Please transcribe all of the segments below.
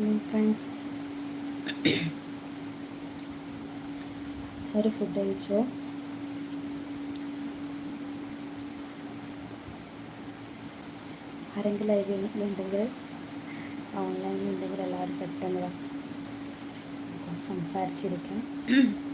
Friends ഒരു food കഴിച്ചോ? ആരെങ്കിലും ലൈവിലുണ്ടെങ്കിൽ ഉണ്ടെങ്കിൽ ഓൺലൈനിൽ ഉണ്ടെങ്കിൽ എല്ലാവരും പെട്ടെന്ന് സംസാരിച്ചിരിക്കാം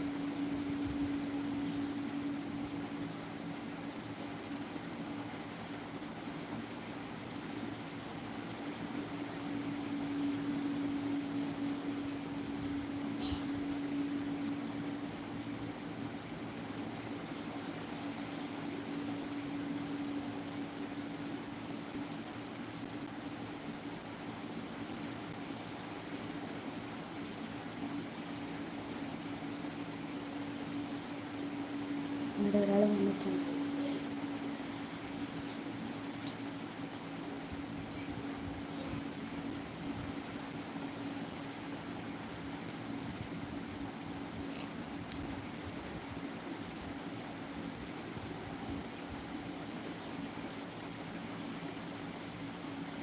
അവിടെ ഒരാൾ വന്നിട്ടുണ്ട്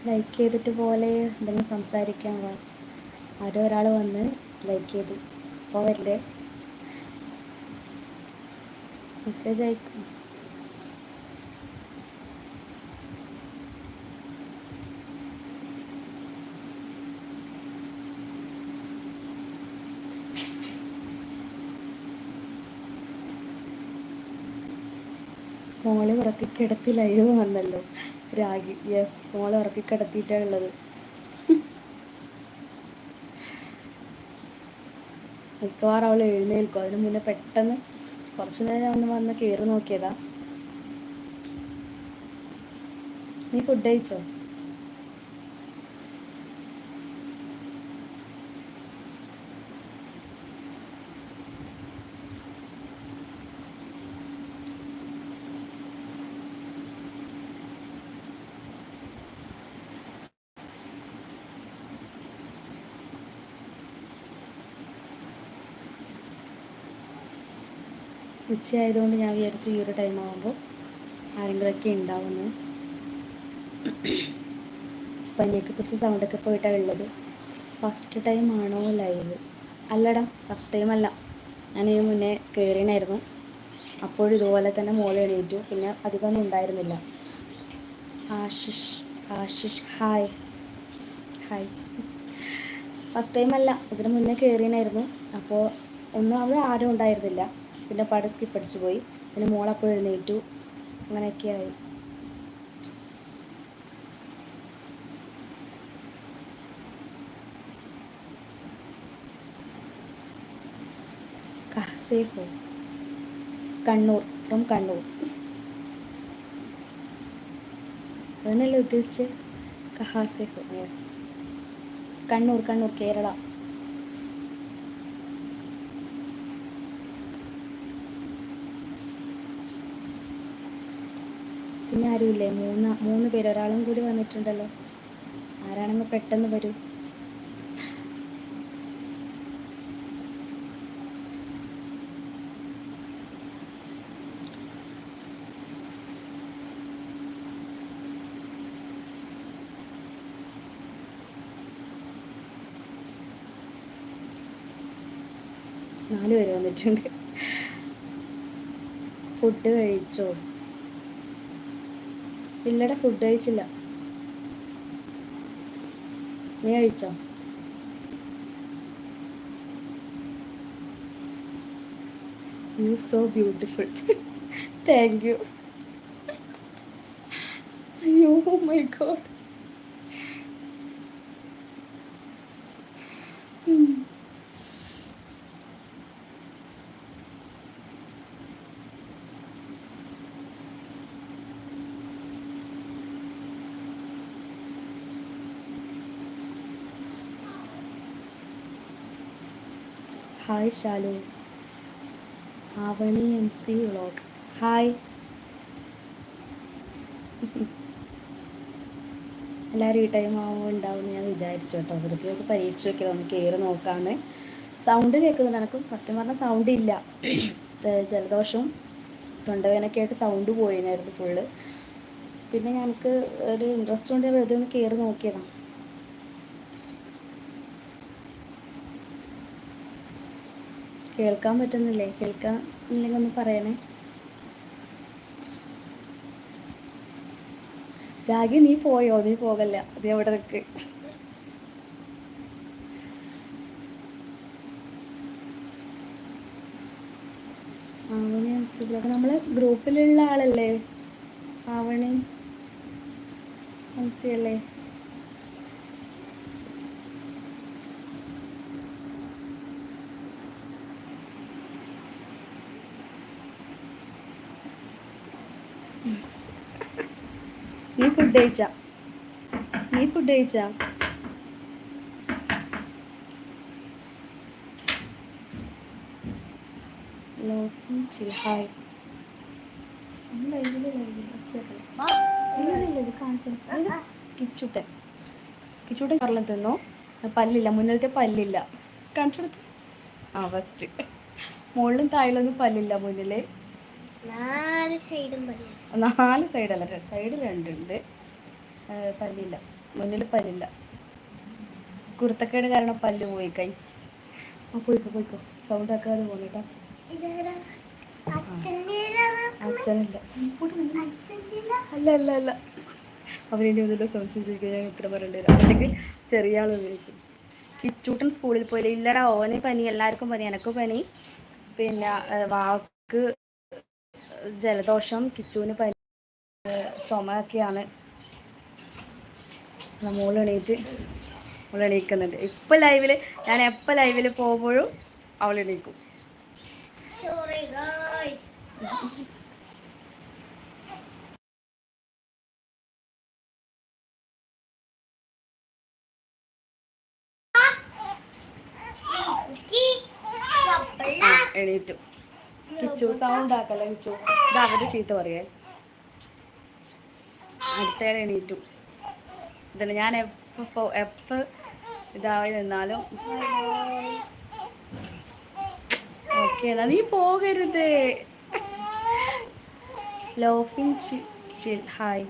ലൈക്ക് ചെയ്തിട്ട് പോലെ എന്തെങ്കിലും സംസാരിക്കാൻ വാ ആരോ ഒരാൾ വന്ന് ലൈക്ക് ചെയ്തു. പോവല്ലേ മെസ്സേജ് അയക്കും. മോളെ ഉറക്കിക്കിടത്തി ലൈവ് വന്നല്ലോ. രാഗി യെസ് മോളെ ഉറക്കിക്കിടത്തിയിട്ടാണ് ഉള്ളത്. മിക്കവാറും അവൾ എഴുന്നേൽക്കും. അതിന് മുന്നേ പെട്ടെന്ന് കുറച്ച് നേരം ഒന്ന് വന്ന് കയറി നോക്കിയതാ. നീ ഫുഡ് കഴിച്ചോ? ഉച്ചയായതുകൊണ്ട് ഞാൻ വിചാരിച്ചു ഈ ഒരു ടൈം ആകുമ്പോൾ ആരെങ്കിലുമൊക്കെ ഉണ്ടാവുമെന്ന് പനിയൊക്കെ പിടിച്ച സൗണ്ടൊക്കെ പോയിട്ടാണ് ഉള്ളത്. ഫസ്റ്റ് ടൈം ആണോ ലൈവ് അല്ലടാ ഫസ്റ്റ് ടൈം അല്ല. ഞാൻ ഇതിന് മുന്നേ കയറിനായിരുന്നു അപ്പോഴും ഇതുപോലെ തന്നെ മോളെ എണീറ്റു. പിന്നെ അധികമൊന്നും ഉണ്ടായിരുന്നില്ല. Ashish Ashish hi. Hi. First time അല്ല. ഇതിന് മുന്നേ കയറിനായിരുന്നു അപ്പോൾ ഒന്നും അവിടെ ആരും ഉണ്ടായിരുന്നില്ല. പിന്നെ പാട്ട് സ്കിപ്പ് അടിച്ചു പോയി. പിന്നെ മോളപ്പോൾ എഴുന്നേറ്റു. അങ്ങനെയൊക്കെയായി കഹസേ ഹോ കണ്ണൂർ ഫ്രം കണ്ണൂർ. അതന്നെയല്ലേ ഉദ്ദേശിച്ച്? കഹാസേഹോ യെസ് കണ്ണൂർ കണ്ണൂർ കേരള. പിന്നെ ആരുമില്ലേ? മൂന്ന് മൂന്ന് പേര്. ഒരാളും കൂടി വന്നിട്ടുണ്ടല്ലോ. ആരാണെങ്കിൽ പെട്ടെന്ന് വരൂ. നാല് പേര് വന്നിട്ടുണ്ട്. ഫുഡ് കഴിച്ചോ? ഇല്ലടാ ഫുഡ് കഴിച്ചില്ല. നീ കഴിച്ചോ? You so beautiful thank you അയ്യോ my God hi Shalu Avani M C vlog hi എല്ലാവരും ഈ ടൈം ആവുമ്പോൾ ഉണ്ടാവും ഞാൻ വിചാരിച്ചു കേട്ടോ. വെറുതെ ഒക്കെ പരീക്ഷ നോക്കിയത് ഒന്ന് കയറി നോക്കാന്ന്. സൗണ്ട് കേൾക്കുന്നുണ്ട്. എനക്കും സത്യം പറഞ്ഞാൽ സൗണ്ട് ഇല്ല. ജലദോഷവും തൊണ്ടവേനൊക്കെ ആയിട്ട് സൗണ്ട് പോയിനായിരുന്നു ഫുള്ള് പിന്നെ ഞങ്ങൾക്ക് ഒരു ഇൻട്രസ്റ്റ് കൊണ്ട് വെറുതെ ഒന്ന് കയറി നോക്കിയതാണ് കേൾക്കാൻ പറ്റുന്നില്ലേ? കേൾക്കാൻ ഇല്ലെങ്കിൽ ഒന്ന് പറയണേ. രാഗി നീ പോയോ? നീ പോകല്ല. നീ അവിടെ നിൽക്ക് ആവണി ഗ്രൂപ്പിലുള്ള ആളല്ലേ? ആവണി അംസി അല്ലേ നീ ഫുഡ് കഴിച്ച? നീ ഫുഡ് കഴിച്ച? ഹായ് ചോറെല്ലാം തിന്നോ. പല്ലില്ല മുന്നിലത്തെ പല്ലില്ല. കാണിച്ചെടുത്ത് ആ ഫസ്റ്റ് മുകളിലും താഴിലൊന്നും പല്ലില്ല മുന്നിൽ നാല് സൈഡും നാല് സൈഡല്ല സൈഡ് രണ്ടുണ്ട്. പല്ലില്ല. മുന്നിൽ പല്ലില്ല. കുരുത്തക്കേട് കാരണം പല്ല് പോയി കൈസ് ആ പോയിക്കോ പോയിക്കോ. സൗണ്ട് ആക്കാതെ പോന്നിട്ടാ അച്ഛനില്ല. അല്ല അല്ല അല്ല. അവനെന്നെ ഒന്നുമില്ല സംശയം ചോദിക്കുക ഞാൻ ഇത്ര പറയേണ്ടി വരും. അല്ലെങ്കിൽ ചെറിയ ആൾ ഉപയോഗിക്കും. കിച്ചൂട്ടൻ സ്കൂളിൽ പോയില്ല? ഇല്ലടാ ഓനെ പനി. എല്ലാവർക്കും പനി. എനക്കും പനി. പിന്നെ വാക്ക് ജലദോഷം കിച്ചുവിന് പനി ചുമയൊക്കെയാണ്. മോൾ എണീറ്റ് അവൾ എണീക്കുന്നുണ്ട്. ഇപ്പം ലൈവിൽ ഞാൻ എപ്പോൾ ലൈവിൽ പോകുമ്പോഴും അവൾ എണീക്കും. എണീറ്റു. കിച്ചു സൗണ്ട് ആക്കല്ലേ കിച്ചു? ഇത് അവരുടെ ചീത്ത പറയേ. അടുത്തേടെ എണീറ്റു. ഇതിന് ഞാൻ എപ്പോ എപ്പ് ഇതായി നിന്നാലും. ഓക്കെ എന്നാ നീ പോകരുത്. ലോഫിങ് ചിൽ ഹായ്.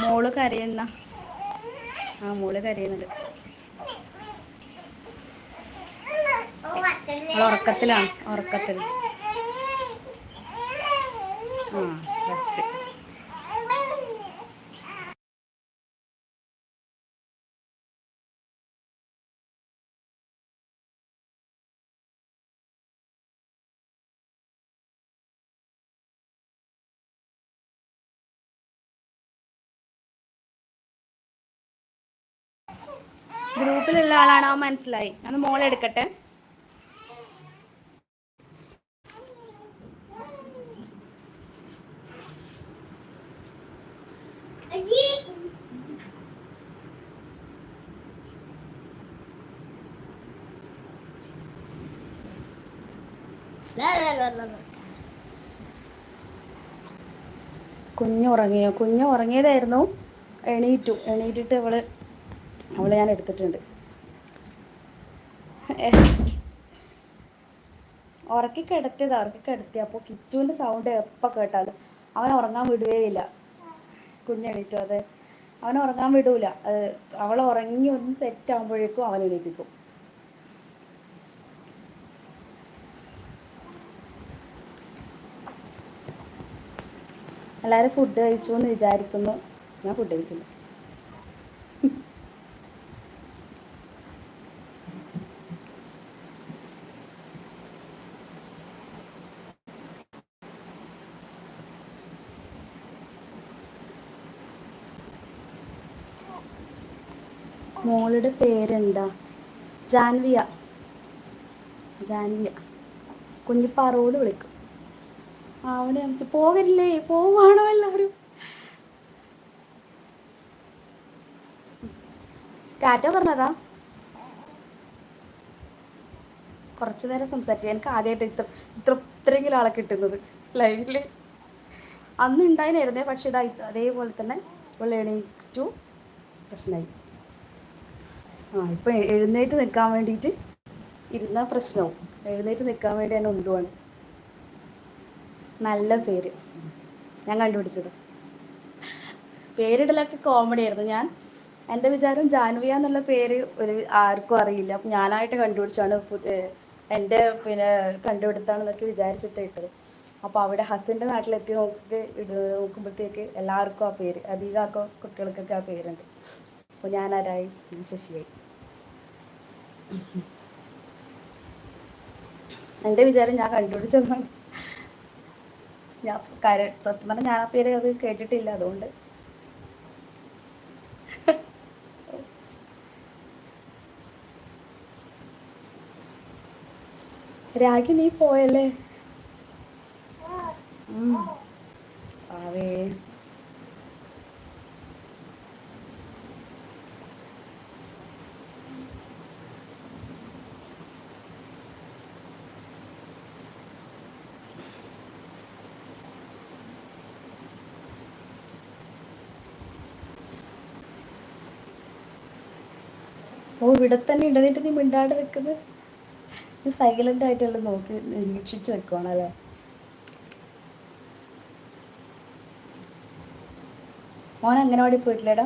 മോൾ കരയുന്ന ആ മോൾ കരയുന്നുണ്ട്. ഉറക്കത്തിലാണ് ഉറക്കത്തിൽ. ആ ഫസ്റ്റ് ഗ്രൂപ്പിലുള്ള ആളാണോ മനസ്സിലായി. അത് മോളെടുക്കട്ടെ കുഞ്ഞുറങ്ങിയോ? കുഞ്ഞ് ഉറങ്ങിയതായിരുന്നു എണീറ്റു. എണീറ്റിട്ട് അവൾ അവൾ ഞാൻ എടുത്തിട്ടുണ്ട്. ഉറക്കി കിടത്തിയതാ ഉറക്കി കിടത്തി. അപ്പോൾ കിച്ചുവിന്റെ സൗണ്ട് എപ്പ കേട്ടാലും അവൻ ഉറങ്ങാൻ വിടുകയില്ല കുഞ്ഞെണീറ്റു അതെ. അവൻ ഉറങ്ങാൻ വിടൂല. അവൾ ഉറങ്ങി ഒന്ന് സെറ്റ് ആകുമ്പോഴേക്കും അവൻ എണീപ്പിക്കും. എല്ലാവരും ഫുഡ് കഴിച്ചു എന്ന് വിചാരിക്കുന്നു. ഞാൻ ഫുഡ് കഴിച്ചില്ല. മോളുടെ പേരെന്താ? ജാൻവിയ. ജാൻവിയ. കുഞ്ഞിപ്പാറോട് വിളിക്കും. അവിടെ അംസ പോകരില്ലേ? പോവാണോ എല്ലാവരും? ടാറ്റ പറഞ്ഞതാ? കുറച്ചു നേരം സംസാരിച്ചു എനിക്ക് ആദ്യമായിട്ട് ഇത്ര ഇത്ര ഇത്രയെങ്കിലും ആളെ കിട്ടുന്നത് ലൈവിൽ അന്ന് ഉണ്ടായിരുന്നേ പക്ഷേ ഇതാ അതേപോലെ തന്നെ ഉള്ള എണീറ്റു പ്രശ്നമായി ആ ഇപ്പം എഴുന്നേറ്റ് നിൽക്കാൻ വേണ്ടിയിട്ട് ഇരുന്നാൽ പ്രശ്നവും. എഴുന്നേറ്റ് നിൽക്കാൻ വേണ്ടി ഞാൻ ഒന്തുവാണ് നല്ല പേര്. ഞാൻ കണ്ടുപിടിച്ചത്. പേരിടലൊക്കെ കോമഡി ആയിരുന്നു. ഞാൻ എന്റെ വിചാരം ജാൻവിയ എന്നുള്ള പേര് ഒരു ആർക്കും അറിയില്ല. അപ്പം ഞാനായിട്ട് കണ്ടുപിടിച്ചാണ് എന്റെ പിന്നെ കണ്ടുപിടുത്താണെന്നൊക്കെ വിചാരിച്ചിട്ട് ഇട്ടത്. അപ്പോൾ അവിടെ ഹസിന്റെ നാട്ടിലെത്തി നോക്കി നോക്കുമ്പോഴത്തേക്ക് എല്ലാവർക്കും ആ പേര് അധികം ആക്കോ കുട്ടികൾക്കൊക്കെ ആ പേരുണ്ട്. അപ്പോൾ ഞാൻ ആരായി ഞാൻ ശശിയായി. എന്റെ വിചാരം ഞാൻ കണ്ടുപിടിച്ചതാണ് ഞാൻ കാര്യം സത്യം പറഞ്ഞാൽ ഞാൻ ആ പേര് അത് കേട്ടിട്ടില്ല അതുകൊണ്ട്. രാഗി നീ പോയല്ലേ. ആവേ ഓ ഇവിടെ തന്നെ ഇടന്നിട്ട് നീ മിണ്ടാണ്ട് നിൽക്കുന്നത് നീ സൈലന്റ് ആയിട്ടുള്ള നോക്കി നിരീക്ഷിച്ച് വെക്കുവാണല്ലേ മോൻ അംഗനവാടി പോയിട്ടില്ലേടാ?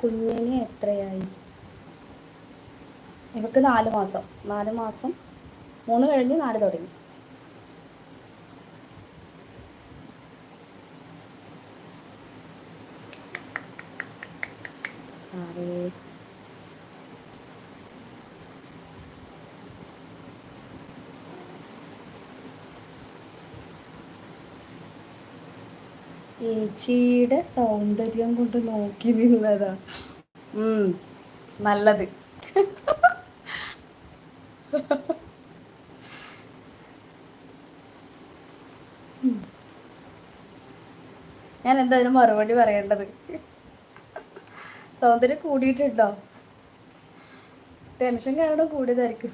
കുഞ്ഞിന് എത്രയായി? ഇവക്ക് നാല് മാസം. നാല് മാസം. മൂന്ന് കഴിഞ്ഞ് നാല് തുടങ്ങി. ആവേ ചേച്ചിയുടെ സൗന്ദര്യം കൊണ്ട് നോക്കി നിന്നതാ. നല്ലത്. ഞാൻ എന്തായാലും മറുപടി പറയേണ്ടത്? സൗന്ദര്യം കൂടിയിട്ടുണ്ടോ? ടെൻഷൻ കാരണം കൂടിയതായിരിക്കും.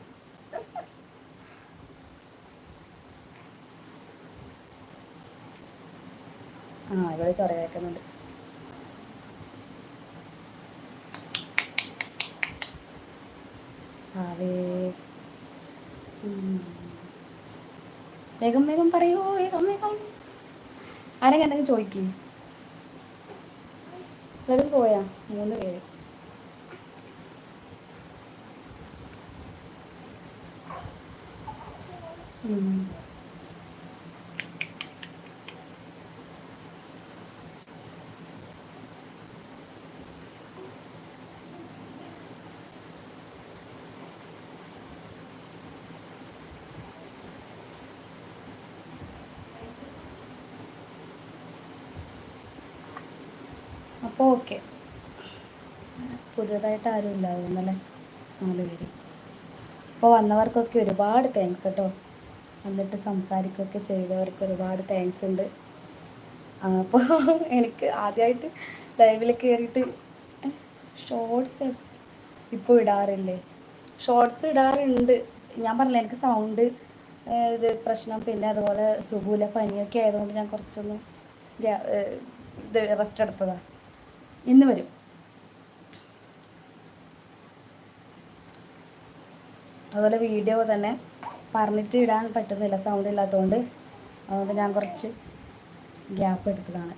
ആ ഇവിടെ ചൊറ കേൾക്കുന്നുണ്ട്. ആവേ. ഉം. വേഗം വേഗം പറയൂ വേഗം വേഗം. ആരെങ്കിലും എന്തെങ്കിലും ചോദിക്കേ. എല്ലാവരും പോയാ മൂന്ന് പേര് ഉം. അപ്പോൾ ഓക്കെ പുതിയതായിട്ട് ആരും ഇല്ലാതെന്നല്ലേ നാല് പേര്. അപ്പോൾ വന്നവർക്കൊക്കെ ഒരുപാട് താങ്ക്സ് കേട്ടോ വന്നിട്ട് സംസാരിക്കുകയൊക്കെ ചെയ്തവർക്ക് ഒരുപാട് താങ്ക്സ് ഉണ്ട്. അപ്പോൾ എനിക്ക് ആദ്യമായിട്ട് ലൈവിൽ കയറിയിട്ട് ഷോർട്സ് ഇപ്പോൾ ഇടാറില്ലേ? ഷോർട്സ് ഇടാറുണ്ട്. ഞാൻ പറഞ്ഞില്ല എനിക്ക് സൗണ്ട് ഇത് പ്രശ്നം പിന്നെ അതുപോലെ സുഖൂല പനിയൊക്കെ ആയതുകൊണ്ട് ഞാൻ കുറച്ചൊന്ന് ഇത് റെസ്റ്റ് എടുത്തതാണ് ഇന്ന് വരും. അതുപോലെ വീഡിയോ തന്നെ പറഞ്ഞിട്ട് ഇടാൻ പറ്റുന്നില്ല സൗണ്ട് ഇല്ലാത്തതുകൊണ്ട്. അതുകൊണ്ട് ഞാൻ കുറച്ച് ഗ്യാപ്പ് എടുത്തതാണ്.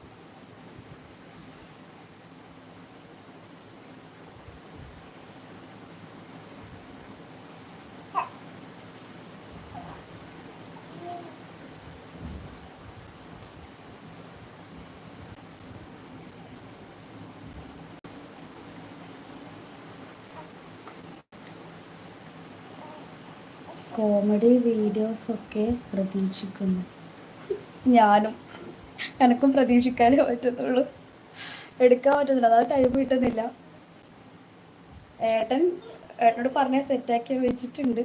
കോമഡി വീഡിയോസൊക്കെ പ്രതീക്ഷിക്കുന്നു. ഞാനും. എനക്കും പ്രതീക്ഷിക്കാനേ പറ്റത്തുള്ളൂ. എടുക്കാൻ പറ്റുന്നില്ല അതായത് ടൈം കിട്ടുന്നില്ല. ഏട്ടൻ ഏട്ടനോട് പറഞ്ഞ സെറ്റാക്കി വെച്ചിട്ടുണ്ട്.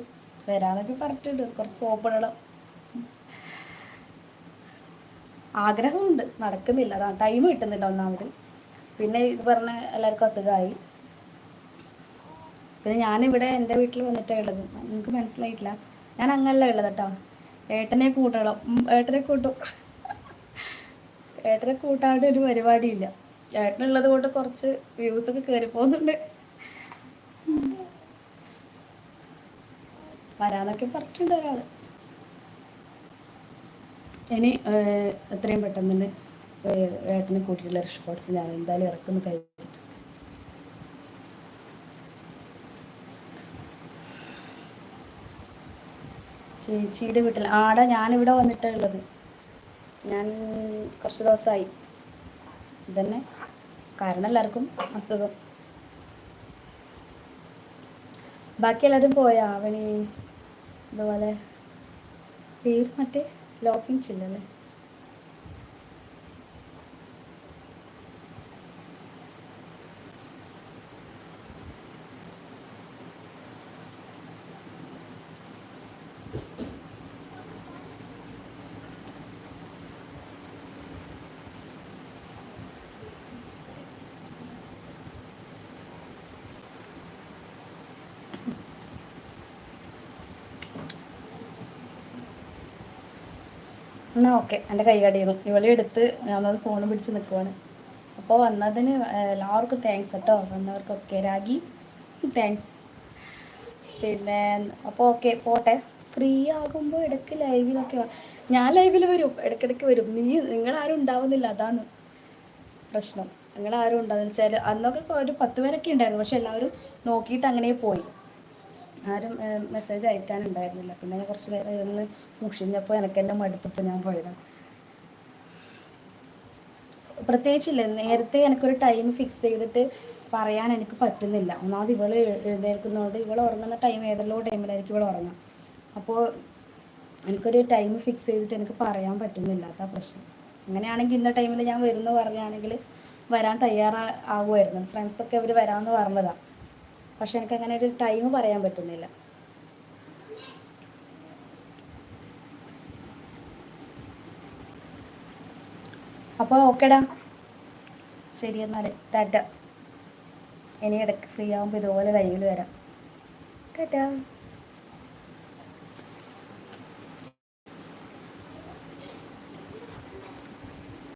വരാന്നൊക്കെ പറഞ്ഞിട്ടുണ്ട്. കുറച്ച് സോപ്പിടണം ആഗ്രഹമുണ്ട്. നടക്കുന്നില്ല. അതാണ് ടൈം കിട്ടുന്നില്ല ഒന്നാമത്. പിന്നെ ഇത് പറഞ്ഞ എല്ലാവർക്കും അസുഖമായി. പിന്നെ ഞാനിവിടെ എന്റെ വീട്ടിൽ വന്നിട്ടാണ് ഉള്ളത്. നിങ്ങൾക്ക് മനസ്സിലായിട്ടില്ല. ഞാൻ അങ്ങനല്ല ഉള്ളത് കേട്ടോ. ഏട്ടനെ കൂട്ടണം. ഏട്ടനെ കൂട്ടും. ഏട്ടനെ കൂട്ടാണ്ട് ഒരു പരിപാടിയില്ല. ഏട്ടനുള്ളത് കൊണ്ട് കുറച്ച് വ്യൂസൊക്കെ കയറി പോകുന്നുണ്ട്. വരാന്നൊക്കെ പറഞ്ഞിട്ടുണ്ട് ഒരാൾ ഇനി എത്രയും പെട്ടെന്ന് തന്നെ ഏട്ടനെ കൂട്ടിയിട്ടുള്ള ഒരു ഷോർട്സ് ഞാൻ എന്തായാലും ഇറക്കുന്നു കഴിഞ്ഞിട്ട് ചേച്ചിയുടെ വീട്ടിൽ. ആടെ ഞാനിവിടെ വന്നിട്ടാണ് ഉള്ളത് ഞാൻ കുറച്ച് ദിവസമായി. ഇതന്നെ. കാരണം എല്ലാവർക്കും അസുഖം. ബാക്കി എല്ലാവരും പോയാ? അവന് ഇതുപോലെ പേര് മറ്റേ ലോഫിങ് ചില്ലല്ലേ? എന്നാൽ ഓക്കെ എന്റെ കൈ കടിയുന്നു. ഇവളെ എടുത്ത് ഞാനത് ഫോൺ പിടിച്ച് നിൽക്കുവാണ് അപ്പോൾ വന്നതിന് എല്ലാവർക്കും താങ്ക്സ് കേട്ടോ വന്നവർക്കൊക്കെ രാഗി. താങ്ക്സ് പിന്നെ അപ്പോൾ ഓക്കെ പോട്ടെ. ഫ്രീ ആകുമ്പോൾ ഇടയ്ക്ക് ലൈവിലൊക്കെ. ഞാൻ ലൈവിൽ വരും. ഇടയ്ക്കിടയ്ക്ക് വരും. നീ നിങ്ങൾ ആരും ഉണ്ടാവുന്നില്ല. അതാണ് പ്രശ്നം. നിങ്ങളാരും ഉണ്ടാവുന്നില്ല. ചില അന്നൊക്കെ ഒരു പത്ത് പേരൊക്കെ ഉണ്ടായിരുന്നു. പക്ഷെ എല്ലാവരും നോക്കിയിട്ട് അങ്ങനെ പോയി. ആരും മെസ്സേജ് അയക്കാനുണ്ടായിരുന്നില്ല. പിന്നെ ഞാൻ കുറച്ച് നേരം ഒന്ന് മുഷിഞ്ഞപ്പോൾ എനിക്ക് എന്റെ മടുത്തപ്പോൾ ഞാൻ പോയതാണ് പ്രത്യേകിച്ചില്ല. നേരത്തെ എനിക്കൊരു ടൈം ഫിക്സ് ചെയ്തിട്ട് പറയാൻ എനിക്ക് പറ്റുന്നില്ല. ഒന്നാമത് ഇവൾ എഴുന്നേൽക്കുന്നതുകൊണ്ട് ഇവൾ ഉറങ്ങുന്ന ടൈം ഏതെല്ലോ ടൈമിലായിരിക്കും ഇവൾ ഉറങ്ങുക അപ്പോൾ എനിക്കൊരു ടൈം ഫിക്സ് ചെയ്തിട്ട് എനിക്ക് പറയാൻ പറ്റുന്നില്ലാത്ത പ്രശ്നം. അങ്ങനെയാണെങ്കിൽ ഇന്ന ടൈമിൽ ഞാൻ വരുമെന്ന് പറയുകയാണെങ്കിൽ വരാൻ തയ്യാറാ ആവുമായിരുന്നു. ഫ്രണ്ട്സൊക്കെ അവർ വരാമെന്ന് പറഞ്ഞതാണ് പക്ഷെ എനിക്ക് അങ്ങനെ ഒരു ടൈം പറയാൻ പറ്റുന്നില്ല. അപ്പോൾ ഓക്കേടാ ശരി എന്നാൽ ടാറ്റ. ഇനി ഇടയ്ക്ക് ഫ്രീ ആകുമ്പോൾ ഇതുപോലെ ലൈവിൽ വരാം. ടാറ്റ.